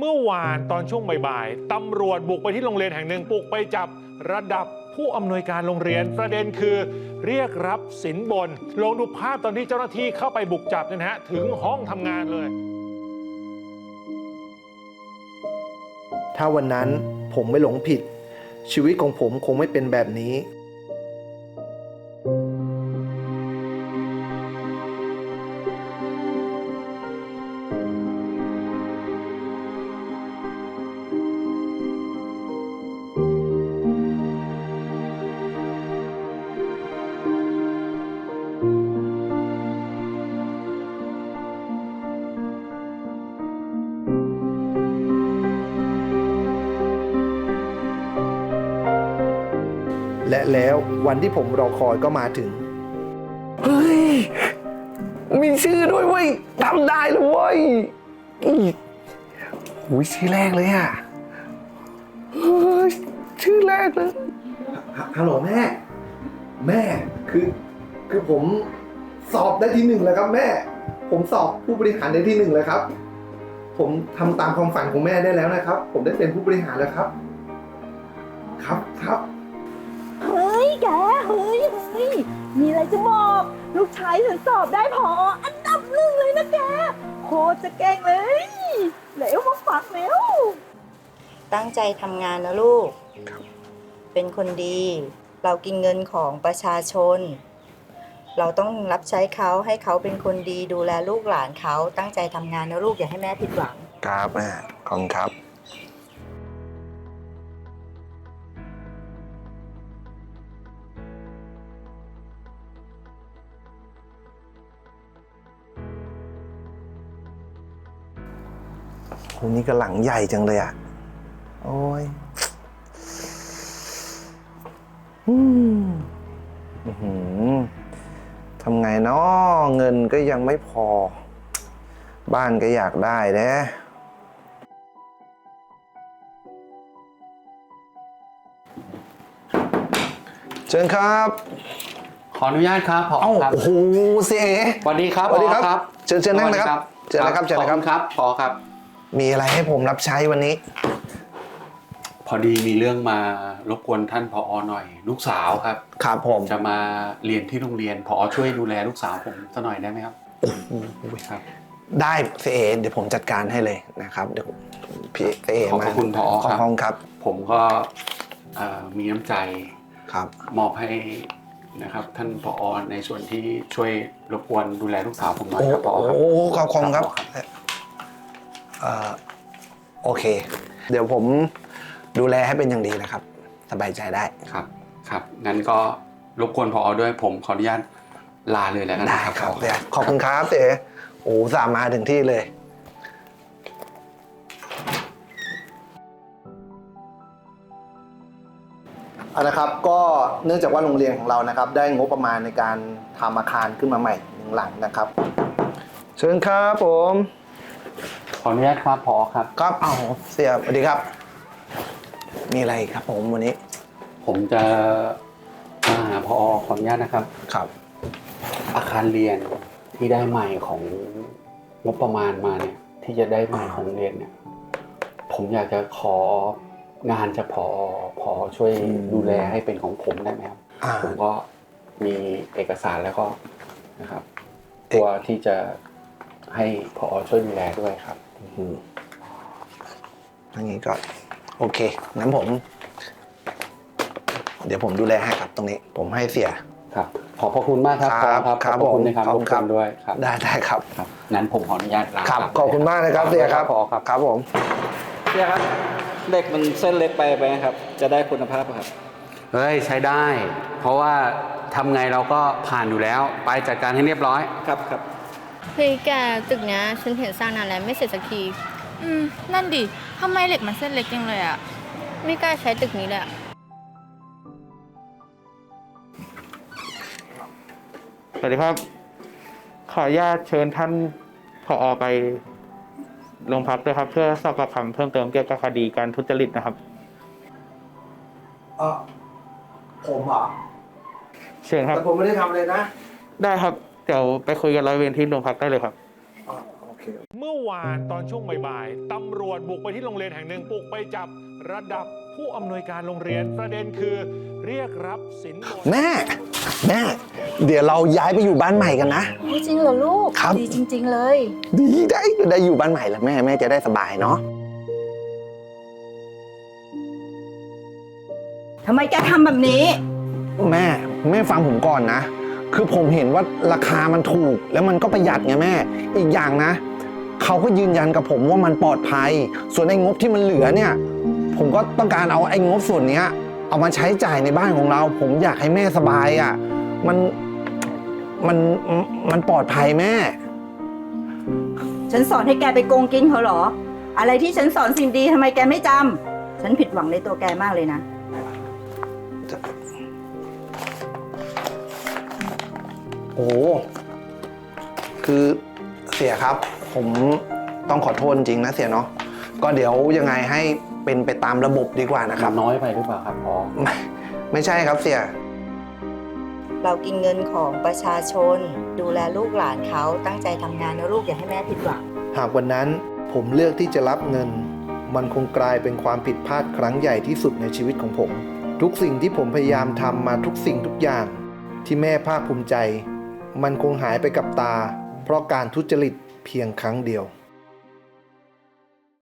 เมื่อวานตอนช่วงบ่ายๆตำรวจบุกไปที่โรงเรียนแห่งหนึ่งบุกไปจับระดับผู้อำนวยการโรงเรียนประเด็นคือเรียกรับสินบน ลองดูภาพตอนที่เจ้าหน้าที่เข้าไปบุกจับนยนะฮะ ถึงห้องทำงานเลย ถ้าวันนั้นผมไม่หลงผิด ชีวิตของผมคงไม่เป็นแบบนี้ และแล้ววันที่ผมรอคอยก็มาถึง เฮ้ย มีชื่อด้วยเว้ยทำได้เลยเว้ยอีหูยชื่อแรกเลยอะเฮ้ยชื่อแรกเลยฮัลโหลแม่ แม่คือคือผมสอบได้ที่หนึ่งแล้วครับแม่ ผมสอบผู้บริหารได้ที่หนึ่งแล้วครับ ผมทำตามความฝันของแม่ได้แล้วนะครับ ผมได้เป็นผู้บริหารแล้วครับ ครับครับเฮ้ย แกเฮ้ยเฮ้ยมีอะไรจะบอก ลูกชายฉันสอบได้พออันดับหนึ่งเลยนะแกโคตรจะเก่งเลยเร็วมาฟังเร็วตั้งใจทำงานนะลูก เป็นคนดี เรากินเงินของประชาชน เราต้องรับใช้เขาให้เขาเป็นคนดีดูแลลูกหลานเขาตั้งใจทำงานนะลูกอย่าให้แม่ผิดหวัง ครับแม่ขอบคุณครับ โหนี่ก็หลังใหญ่จังเลยอะ โอ้ยอืมอื้อหือทำไงเนาะเงินก็ยังไม่พอ บ้านก็อยากได้นะเชิญครับ ขออนุญาตครับผอเอ้าครับโอ้โหเสียเอ๋สวัสดีครับสวัสดีครับ ผอเชิญเชิญนั่งนะครับสวัสดีเชิญนะครับเชิญนะครับ ขอณครับผอครับ มีอะไรให้ผมรับใช้วันนี้ พอดีมีเรื่องมารบกวนท่านผอหน่อย ลูกสาวครับ ครับผมจะมาเรียนที่โรงเรียนผอช่วยดูแลลูกสาวผมสักหน่อยได้ไหมครับครับ ได้เสียเอ๋เดี๋ยวผมจัดการให้เลยนะครับเดี๋ยวพี่เสียเอ๋ขอบมาพระคุณผอขอบครับ คุณครับผมก็เอ่อมีน้ำใจครับ มอบให้นะครับ ท่านผอในส่วนที่ช่วยรบกวนดูแลลูกสาวผมหน่อยโอ้ครับผอครับ โหขอบคุณครับครับ เอ่อโอเค เดี๋ยวผมดูแลให้เป็นอย่างดีนะครับ สบายใจได้ ครับครับงั้นก็รบกวนผอด้วยผมขออนุญาตลาเลยแล้วกันได้นะครับครับผอเสียขอบคุณครับเสียโอ้สามมาถึงที่เลยเอานะครับก็เนื่องจากว่าโรงเรียนของเรานะครับ ได้งบประมาณในการทำอาคารขึ้นมาใหม่หนึ่งหลังนะครับ เชิญครับผม ขออนุญาตครับผอครับ ครับเอาเสียสวัสดีครับ มีอะไรครับผมวันนี้ ผมจะมาหาพอขออนุญาตนะครับ ครับ อาคารเรียนที่ได้ใหม่ของงบประมาณมาเนี่ย ที่จะได้ใหม่ของโรงเรียนเนี่ย ผมอยากจะของานจากพอพอช่วยอืมดูแลให้เป็นของผมได้ไหมครับ อ่า ผมก็มีเอกสารแล้วก็นะครับเอกตัวที่จะให้พอช่วยดูแลด้วยครับ อืมอันนี้ก็โอเค งั้นผม เดี๋ยวผมดูแลให้ครับตรงนี้ ผมให้เสีย ครับ ขอบพระคุณมากครับครับพอครับครับขอบพระคุณผมนะครับขอบรคุบณกครัวบนด้วยครับ ได้ได้ครับครับ งั้นผมขออนุญาตลาครับกลัขอบคุณมากนะครับเสียครับพอครับ ครับผมเนี่ยครับเด็กมันเส้นเล็กไปไหมครับ จะได้คุณภาพอะครับ เฮ้ยใช้ได้ เพราะว่าทำไงเราก็ผ่านอยู่แล้ว ไปจัดการให้เรียบร้อย ครับครับ เฮ้ยแกตึกเนี้ยฉันเห็นสร้างนานแล้วไม่เสร็จสักที อืม นั่นดิทำไมเหล็กมันเส้นเล็กจังเลยอะไม่กล้าใช้ตึกนี้เลยอะสวัสดีครับ ขออนุญาตเชิญท่านผอไปโรงพักด้วยครับ เพื่อสอบปากคำเพิ่มเติมเกี่ยวกับคดีการทุจริตนะครับ เออผมเหรอเชิญครับ แต่ผมไม่ได้ทำเลยนะ ได้ครับ เดี๋ยวไปคุยกันร้อยเวรที่โรงพักได้เลยครับอ๋อโอเคเเมื่อวานตอนช่วงบ่ายๆตำรวจบุกไปที่โรงเรียนแห่งหนึ่งบุกไปจับระดับผู้อำนวยการโรงเรียนประเด็นคือเรียกรับสินบน แม่แม่เดี๋ยวเราย้ายไปอยู่บ้านใหม่กันนะจริงเหรอลูก ครับ ดีจริง ๆ เลย ดีได้ได้อยู่บ้านใหม่แล้วแม่แม่จะได้สบายเนาะทำไมแกทำแบบนี้ แม่แม่ฟังผมก่อนนะ คือผมเห็นว่าราคามันถูก แล้วมันก็ประหยัดไงแม่ อีกอย่างนะ เขาก็ยืนยันกับผมว่ามันปลอดภัย ส่วนไอ้งบที่มันเหลือเนี่ย ผมก็ต้องการเอาไอ้งบส่วนเนี้ย เอามาใช้จ่ายในบ้านของเรา ผมอยากให้แม่สบายอะ่ะ มันมันมันปลอดภัยแม่ ฉันสอนให้แกไปโกงกินเขาเหรอ อะไรที่ฉันสอนสิ่งดีทำไมแกไม่จำฉันผิดหวังในตัวแกมากเลยนะ โอ้โหคือเสียครับ ผมต้องขอโทษจริงนะเสียเนาะก็เดี๋ยวยังไงให้เป็นไปตามระบบดีกว่านะคมัรับนน้อยไปหรือเปล่าครับพอไม่ไม่ใช่ครับเสีย เรากินเงินของประชาชน ดูแลลูกหลานเขาตั้งใจทำงานนะลูกอย่าให้แม่ผิดหวังหากวันนั้นผมเลือกที่จะรับเงิน มันคงกลายเป็นความผิดพลาดครั้งใหญ่ที่สุดในชีวิตของผม ทุกสิ่งที่ผมพยายามทำมาทุกสิ่งทุกอย่าง ที่แม่ภาคภูมิใจ มันคงหายไปกับตา เพราะการทุจริตเพียงครั้งเดียว